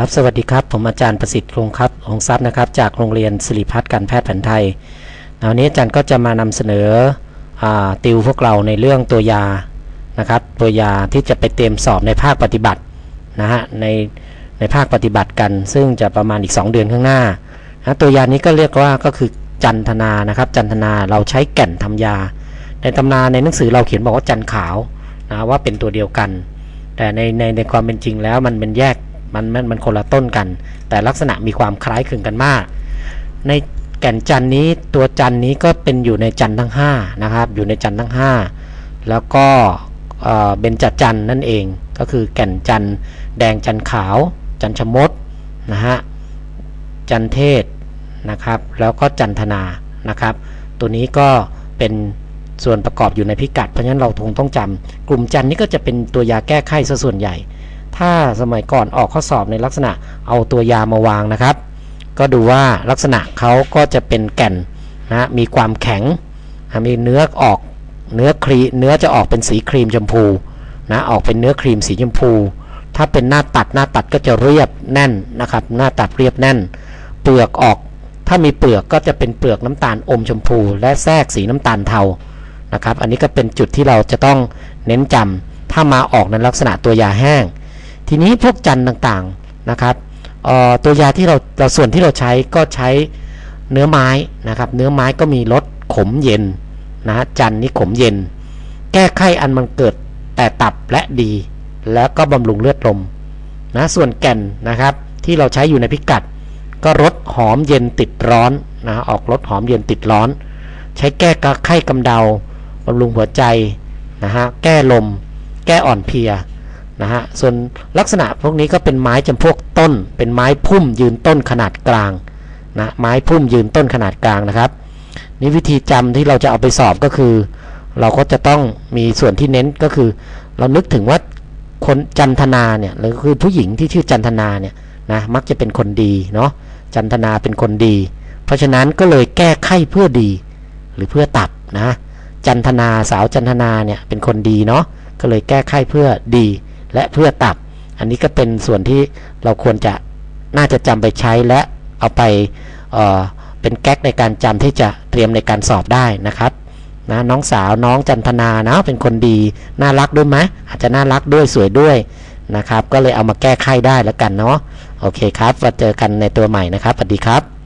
ครับสวัสดีครับ ผมอาจารย์ประสิทธิ์คงครับองทรัพย์นะครับ จากโรงเรียนศิริพัฒน์การแพทย์แผนไทยวันนี้อาจารย์ก็จะมานำเสนออติวพวกเราในเรื่องตัวยานะครับ ตัวยาที่จะไปเตรียมสอบในภาคปฏิบัตินะฮะในในภาคปฏิบัติกัน ซึ่งจะประมาณอีก 2 เดือนข้างหน้านะตัวยานี้ก็เรียกว่าก็คือจันทนานะครับ จันทนาเราใช้แก่นทำยา ในตำราในหนังสือเราเขียนบอกว่าจันขาวนะว่าเป็นตัวเดียวกัน แต่ในในในความเป็นจริงแล้วมันเป็นแยก มันมันมันคนละต้นกัน แต่ลักษณะมีความคล้ายคลึงกันมาก ในแก่นจันนี้ตัวจันนี้ก็เป็นอยู่ในจันทั้ง5นะครับอยู่ในจันทั้ง 5 แล้วก็เอ่อเบญจจันนั่นเองก็คือแก่นจันแดงจันขาว จันชมดนะฮะจันเทศนะครับแล้วก็จันทนานะครับ ตัวนี้ก็เป็นส่วนประกอบอยู่ในพิกัด เพราะฉะนั้นเราคงต้องจำกลุ่มจันนี้ก็จะเป็นตัวยาแก้ไข้ซะส่วนใหญ่ ถ้าสมัยก่อนออกข้อสอบในลักษณะเอาตัวยามาวางนะครับ ก็ดูว่าลักษณะเขาก็จะเป็นแก่นนะมีความแข็งมีเนื้อออกเนื้อครีเนื้อจะออกเป็นสีครีมชมพูนะออกเป็นเนื้อครีมสีชมพู ถ้าเป็นหน้าตัดหน้าตัดก็จะเรียบแน่นนะครับ หน้าตัดเรียบแน่น เปลือกออก ถ้ามีเปลือกก็จะเป็นเปลือกน้ำตาลอมชมพู และแทรกสีน้ำตาลเทานะครับ อันนี้ก็เป็นจุดที่เราจะต้องเน้นจำถ้ามาออกในลักษณะตัวยาแห้ง ทีนี้พวกจันต่างๆนะครับตัวยาที่เราเราส่วนที่เราใช้ก็ใช้เนื้อไม้นะครับ เนื้อไม้ก็มีรสขมเย็นนะจันนี่ขมเย็น แก้ไข้อันมันเกิดแต่ตับและดี แล้วก็บำรุงเลือดลมนะส่วนแก่นนะครับที่เราใช้อยู่ในพิกัด ก็รสหอมเย็นติดร้อนนะออกรสหอมเย็นติดร้อน ใช้แก้กระไข้กำเดาบำรุงหัวใจนะฮะแก้ลม แก้อ่อนเพลีย นะฮะส่วนลักษณะพวกนี้ก็เป็นไม้จำพวกต้น เป็นไม้พุ่มยืนต้นขนาดกลางนะไม้พุ่มยืนต้นขนาดกลางนะครับนี่วิธีจำที่เราจะเอาไปสอบก็คือ เราก็จะต้องมีส่วนที่เน้นก็คือ เรานึกถึงว่าคนจันทนาเนี่ยหรือคือผู้หญิงที่ชื่อจันทนาเนี่ยนะมักจะเป็นคนดีเนาะจันทนาเป็นคนดี เพราะฉะนั้นก็เลยแก้ไขเพื่อดี หรือเพื่อตับนะจันทนาสาวจันทนาเนี่ยเป็นคนดีเนาะก็เลยแก้ไขเพื่อดี และเพื่อตับ อันนี้ก็เป็นส่วนที่เราควรจะน่าจะจำไปใช้และเอาไปเเป็นแก๊กในการจำที่จะเตรียมในการสอบได้นะครับนะน้องสาวน้องจันทนานะเป็นคนดี น่ารักด้วยไหมอาจจะน่ารักด้วยสวยด้วยนะครับ ก็เลยเอามาแก้ไขได้แล้วกันเนาะโอเคครับมาเจอกันในตัวใหม่นะครับสวัสดีครับ